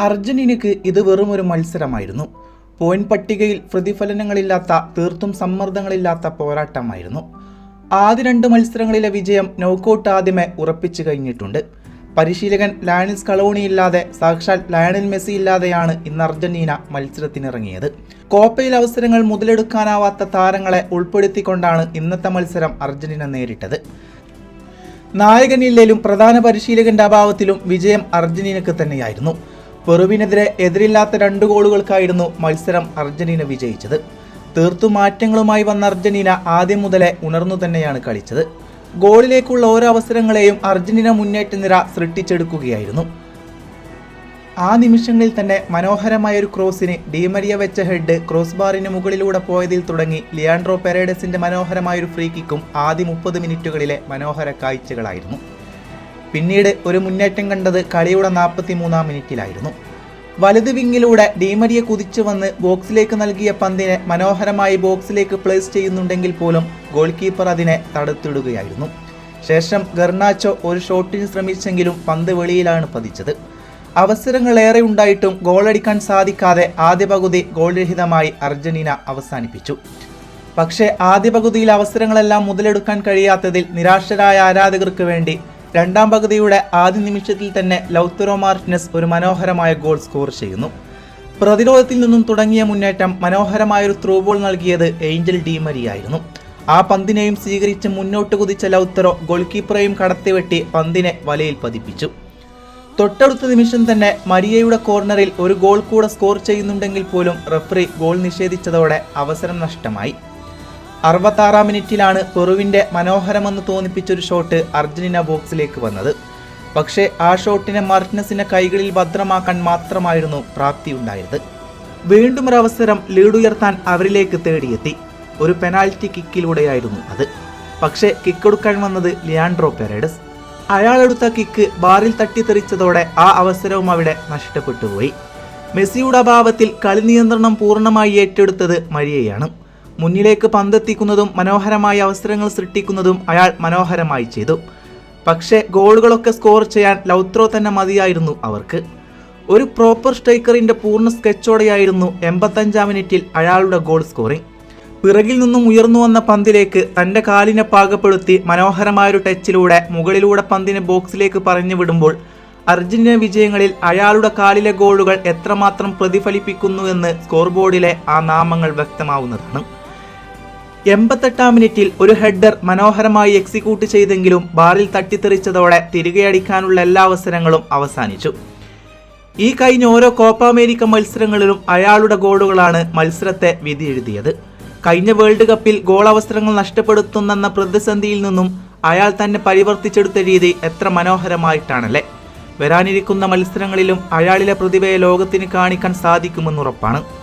അർജന്റീനയ്ക്ക് ഇത് വെറും ഒരു മത്സരമായിരുന്നു. പോയിന്റ് പട്ടികയിൽ പ്രതിഫലനങ്ങളില്ലാത്ത തീർത്തും സമ്മർദ്ദങ്ങളില്ലാത്ത പോരാട്ടമായിരുന്നു. ആദ്യ രണ്ട് മത്സരങ്ങളിലെ വിജയം നോക്കൌട്ട് ആദ്യമേ ഉറപ്പിച്ചു കഴിഞ്ഞിട്ടുണ്ട്. പരിശീലകൻ ലയണൽ സ്കളോണിയില്ലാതെ സാക്ഷാൽ ലയണൽ മെസ്സി ഇല്ലാതെയാണ് ഇന്ന് അർജന്റീന മത്സരത്തിനിറങ്ങിയത്. കോപ്പയിൽ അവസരങ്ങൾ മുതലെടുക്കാനാവാത്ത താരങ്ങളെ ഉൾപ്പെടുത്തിക്കൊണ്ടാണ് ഇന്നത്തെ മത്സരം അർജന്റീന നേരിട്ടത്. നായകനില്ലേലും പ്രധാന പരിശീലകന്റെ അഭാവത്തിലും വിജയം അർജന്റീനക്ക് തന്നെയായിരുന്നു. പെറുവിനെതിരെ എതിരില്ലാത്ത രണ്ട് ഗോളുകൾക്കായിരുന്നു മത്സരം അർജന്റീന വിജയിച്ചത്. തീർത്തു മാറ്റങ്ങളുമായി വന്ന അർജന്റീന ആദ്യം മുതലേ ഉണർന്നു തന്നെയാണ് കളിച്ചത്. ഗോളിലേക്കുള്ള ഓരോ അവസരങ്ങളെയും അർജന്റീന മുന്നേറ്റ നിര സൃഷ്ടിച്ചെടുക്കുകയായിരുന്നു. ആ നിമിഷങ്ങളിൽ തന്നെ മനോഹരമായ ഒരു ക്രോസിന് ഡീമരിയ വെച്ച ഹെഡ് ക്രോസ് ബാറിന് മുകളിലൂടെ പോയതിൽ തുടങ്ങി ലിയാൻഡ്രോ പെരേഡസിന്റെ മനോഹരമായ ഒരു ഫ്രീ കിക്കും ആദ്യ മുപ്പത് മിനിറ്റുകളിലെ മനോഹര കാഴ്ചകളായിരുന്നു. പിന്നീട് ഒരു മുന്നേറ്റം കണ്ടത് കളിയുടെ നാൽപ്പത്തി മൂന്നാം മിനിറ്റിലായിരുന്നു. വലത് വിങ്ങിലൂടെ ഡീമരിയെ കുതിച്ചു വന്ന് ബോക്സിലേക്ക് നൽകിയ പന്തിനെ മനോഹരമായി ബോക്സിലേക്ക് പ്ലേസ് ചെയ്യുന്നുണ്ടെങ്കിൽ പോലും ഗോൾ കീപ്പർ അതിനെ തടുത്തിടുകയായിരുന്നു. ശേഷം ഗർണാച്ചോ ഒരു ഷോട്ടിന് ശ്രമിച്ചെങ്കിലും പന്ത് വെളിയിലാണ് പതിച്ചത്. അവസരങ്ങൾ ഏറെ ഉണ്ടായിട്ടും ഗോളടിക്കാൻ സാധിക്കാതെ ആദ്യ പകുതി ഗോൾ രഹിതമായി അർജന്റീന അവസാനിപ്പിച്ചു. പക്ഷേ ആദ്യ പകുതിയിൽ അവസരങ്ങളെല്ലാം മുതലെടുക്കാൻ കഴിയാത്തതിൽ നിരാശരായ ആരാധകർക്ക് വേണ്ടി രണ്ടാം പകുതിയുടെ ആദ്യ നിമിഷത്തിൽ തന്നെ ലൗത്തറോ മാർട്ടിനസ് ഒരു മനോഹരമായ ഗോൾ സ്കോർ ചെയ്യുന്നു. പ്രതിരോധത്തിൽ നിന്നും തുടങ്ങിയ മുന്നേറ്റം മനോഹരമായൊരു ത്രൂ ബോൾ നൽകിയത് ഏഞ്ചൽ ഡീമരിയായിരുന്നു ആ പന്തിനെയും സ്വീകരിച്ച് മുന്നോട്ട് കുതിച്ച ലൗത്തറോ ഗോൾ കീപ്പറെയും കടത്തിവെട്ടി പന്തിനെ വലയിൽ പതിപ്പിച്ചു. തൊട്ടടുത്ത നിമിഷം തന്നെ മരിയയുടെ കോർണറിൽ ഒരു ഗോൾ കൂടെ സ്കോർ ചെയ്യുന്നുണ്ടെങ്കിൽ പോലും റഫറി ഗോൾ നിഷേധിച്ചതോടെ അവസരം നഷ്ടമായി. അറുപത്താറാം മിനിറ്റിലാണ് പെറുവിന്റെ മനോഹരമെന്ന് തോന്നിപ്പിച്ചൊരു ഷോട്ട് അർജന്റീന ബോക്സിലേക്ക് വന്നത്. പക്ഷേ ആ ഷോട്ടിനെ മാർട്ടിനസിന്റെ കൈകളിൽ ഭദ്രമാക്കാൻ മാത്രമായിരുന്നു പ്രാപ്തി ഉണ്ടായത് വീണ്ടും ഒരു അവസരം ലീഡുയർത്താൻ അവരിലേക്ക് തേടിയെത്തി. ഒരു പെനാൽറ്റി കിക്കിലൂടെയായിരുന്നു അത്. പക്ഷേ കിക്കെടുക്കാൻ വന്നത് ലിയാൻഡ്രോ പെരേഡസ്. അയാളെടുത്ത കിക്ക് ബാറിൽ തട്ടിത്തെറിച്ചതോടെ ആ അവസരവും അവിടെ നഷ്ടപ്പെട്ടുപോയി. മെസ്സിയുടെ അഭാവത്തിൽ കളി നിയന്ത്രണം പൂർണമായി ഏറ്റെടുത്തത് മരിയയാണ്. മുന്നിലേക്ക് പന്തെത്തിക്കുന്നതും മനോഹരമായ അവസരങ്ങൾ സൃഷ്ടിക്കുന്നതും അയാൾ മനോഹരമായി ചെയ്തു. പക്ഷേ ഗോളുകളൊക്കെ സ്കോർ ചെയ്യാൻ ലൗത്രോ തന്നെ മതിയായിരുന്നു അവർക്ക്. ഒരു പ്രോപ്പർ സ്ട്രൈക്കറിന്റെ പൂർണ സ്കെച്ചോടെയായിരുന്നു എൺപത്തഞ്ചാം മിനിറ്റിൽ അയാളുടെ ഗോൾ സ്കോറിംഗ് പിറകിൽ നിന്നും ഉയർന്നു വന്ന പന്തിലേക്ക് തന്റെ കാലിനെ പാകപ്പെടുത്തി മനോഹരമായൊരു ടച്ചിലൂടെ മുകളിലൂടെ പന്തിനെ ബോക്സിലേക്ക് പറഞ്ഞു വിടുമ്പോൾ അർജന്റീന വിജയങ്ങളിൽ അയാളുടെ കാലിലെ ഗോളുകൾ എത്രമാത്രം പ്രതിഫലിപ്പിക്കുന്നുവെന്ന് സ്കോർ ബോർഡിലെ ആ നാമങ്ങൾ വ്യക്തമാവുന്നതാണ്. എൺപത്തെട്ടാം മിനിറ്റിൽ ഒരു ഹെഡർ മനോഹരമായി എക്സിക്യൂട്ട് ചെയ്തെങ്കിലും ബാറിൽ തട്ടിത്തെറിച്ചതോടെ തിരികെ അടിക്കാനുള്ള എല്ലാ അവസരങ്ങളും അവസാനിച്ചു. ഈ കഴിഞ്ഞ ഓരോ കോപ്പ അമേരിക്ക മത്സരങ്ങളിലും അയാളുടെ ഗോളുകളാണ് മത്സരത്തെ വിധിയെഴുതിയത്. കഴിഞ്ഞ വേൾഡ് കപ്പിൽ ഗോൾ അവസരങ്ങൾ നഷ്ടപ്പെടുത്തുന്നെന്ന പ്രതിസന്ധിയിൽ നിന്നും അയാൾ തന്നെ പരിവർത്തിച്ചെടുത്ത രീതി എത്ര മനോഹരമായിട്ടാണല്ലേ? വരാനിരിക്കുന്ന മത്സരങ്ങളിലും അയാളിലെ പ്രതിഭയെ ലോകത്തിന് കാണിക്കാൻ സാധിക്കുമെന്നുറപ്പാണ്.